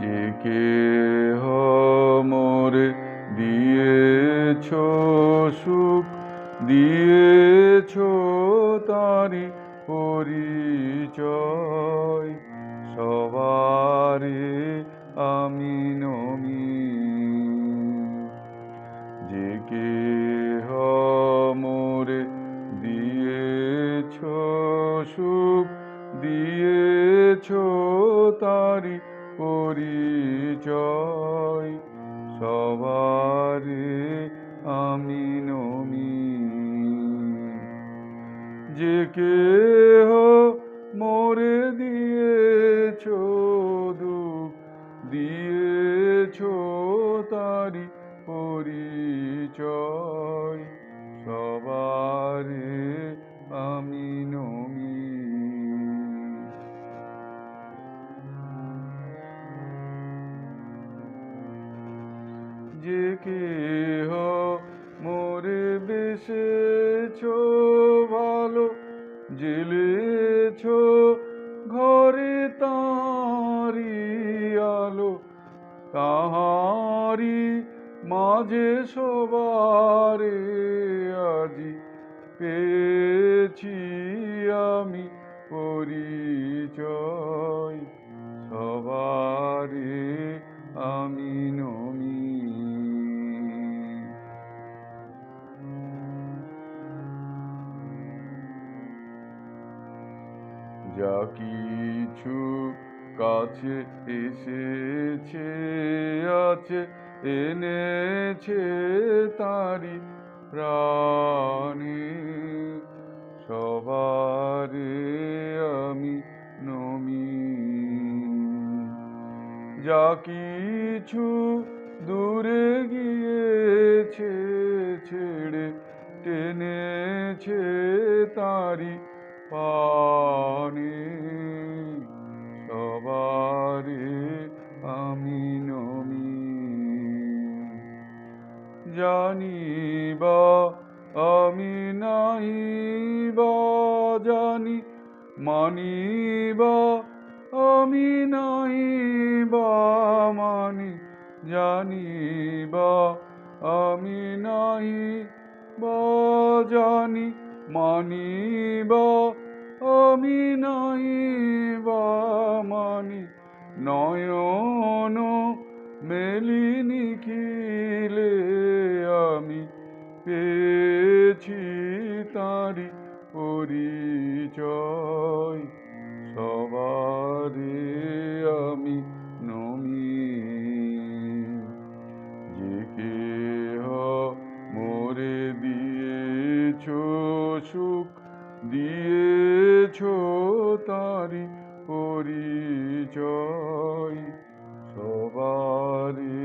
যে কে মোরে দিয়েছ সুখ, দিয়েছ তারি পরিচয়। সবারে আমি নমি। যে কে মোরে দিয়েছ সুখ, দিয়েছ তারি পরিচয় সবারে আমি নমি যে কে মোরে দিয়েছ যে কেহ মোরে বেসেছ ভালো জেলেছ ঘরে তারি আলো, তাহারি মাঝে সবারে আজি পেয়েছি আমি পরিচয়, সবারে আমি নমি যা কিছু কাছে এসেছে, আছে, এনেছে তারি প্রাণে। সবারে আমি নমি। যা কিছু দূরে গিয়েছে, ছেড়ে টেনেছে তারি পানে সবারে আমি নমি। জানি বা আমি নাই বা জানি মানি বা আমি নাই বা মানি জানি বা আমি নাই বা জানি মানি বা আমি নাইব মানি। নয়ন মেলি নিখিলে আমি পেয়েছি তারি পরিচয়। সবারে তারি পরিচয় সবারই